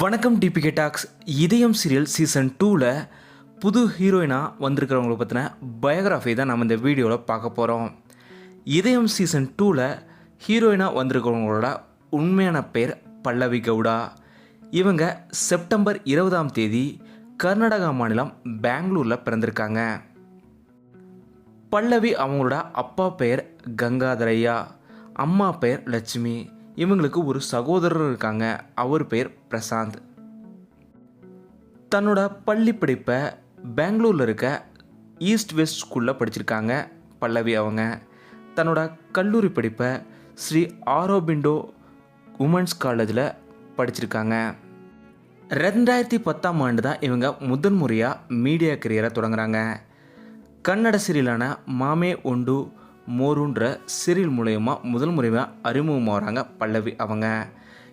வணக்கம் DPK talks Idhayam serial season டூவில் புது ஹீரோயினாக வந்திருக்கிறவங்களை பற்றின பயோகிராஃபி தான் நம்ம இந்த வீடியோவில் பார்க்க போகிறோம் இதயம் சீசன் டூவில் ஹீரோயினாக வந்திருக்கிறவங்களோட உண்மையான பேர் பல்லவி கவுடா. இவங்க செப்டம்பர் இருபதாம் தேதி கர்நாடகா மாநிலம் பெங்களூரில் பிறந்திருக்காங்க. பல்லவி அவங்களோட அப்பா பெயர் கங்காதரையா அம்மா பெயர் லட்சுமி இவங்களுக்கு ஒரு சகோதரர் இருக்காங்க. அவர் பேர் பிரசாந்த். தன்னோட பள்ளி படிப்பை பெங்களூரில் இருக்க ஈஸ்ட் வெஸ்ட் ஸ்கூலில் படிச்சிருக்காங்க பல்லவி அவங்க. தன்னோட கல்லூரி படிப்பை ஸ்ரீ ஆரோபிண்டோ உமன்ஸ் காலேஜில் படிச்சிருக்காங்க. ரெண்டாயிரத்தி பத்தாம் ஆண்டு தான் இவங்க முதன் முறையாக மீடியா கரியரை தொடங்குறாங்க. கன்னட சீரியலான மாமே ஒண்டு மோருன்ற சீரியல் மூலயமா முதல் முறையாக அறிமுகமாகறாங்க பல்லவி அவங்க.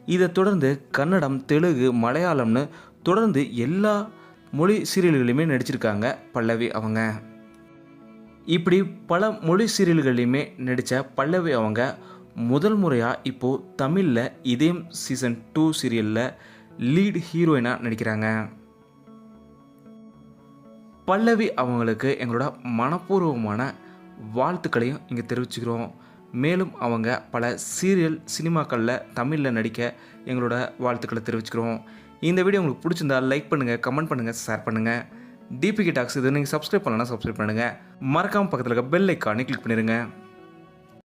இதை தொடர்ந்து கன்னடம் தெலுங்கு மலையாளம்னு தொடர்ந்து எல்லா மொழி சீரியல்களையுமே நடிச்சிருக்காங்க பல்லவி அவங்க. இப்படி பல மொழி சீரியல்கள்லையுமே நடித்த பல்லவி அவங்க முதல் முறையாக இப்போது தமிழில் இதயம் சீசன் டூ சீரியலில் லீட் ஹீரோயினாக நடிக்கிறாங்க. பல்லவி அவங்களுக்கு எங்களோட மனப்பூர்வமான வாழ்த்துக்களையும் இங்கே தெரிவிச்சுக்கிறோம். மேலும் அவங்க பல சீரியல் சினிமாக்களில் தமிழில் நடிக்க எங்களோட வாழ்த்துக்களை தெரிவிச்சுக்கிறோம். இந்த வீடியோ உங்களுக்கு பிடிச்சிருந்தா லைக் பண்ணுங்கள் கமெண்ட் பண்ணுங்கள் ஷேர் பண்ணுங்கள் டிபிகி டாக்ஸ் இது நீங்கள் சப்ஸ்கிரைப் பண்ணலன்னா சப்ஸ்கிரைப் பண்ணுங்கள் மறக்காமல் பக்கத்தில் இருக்க பெல் ஐக்கானே கிளிக் பண்ணிடுங்க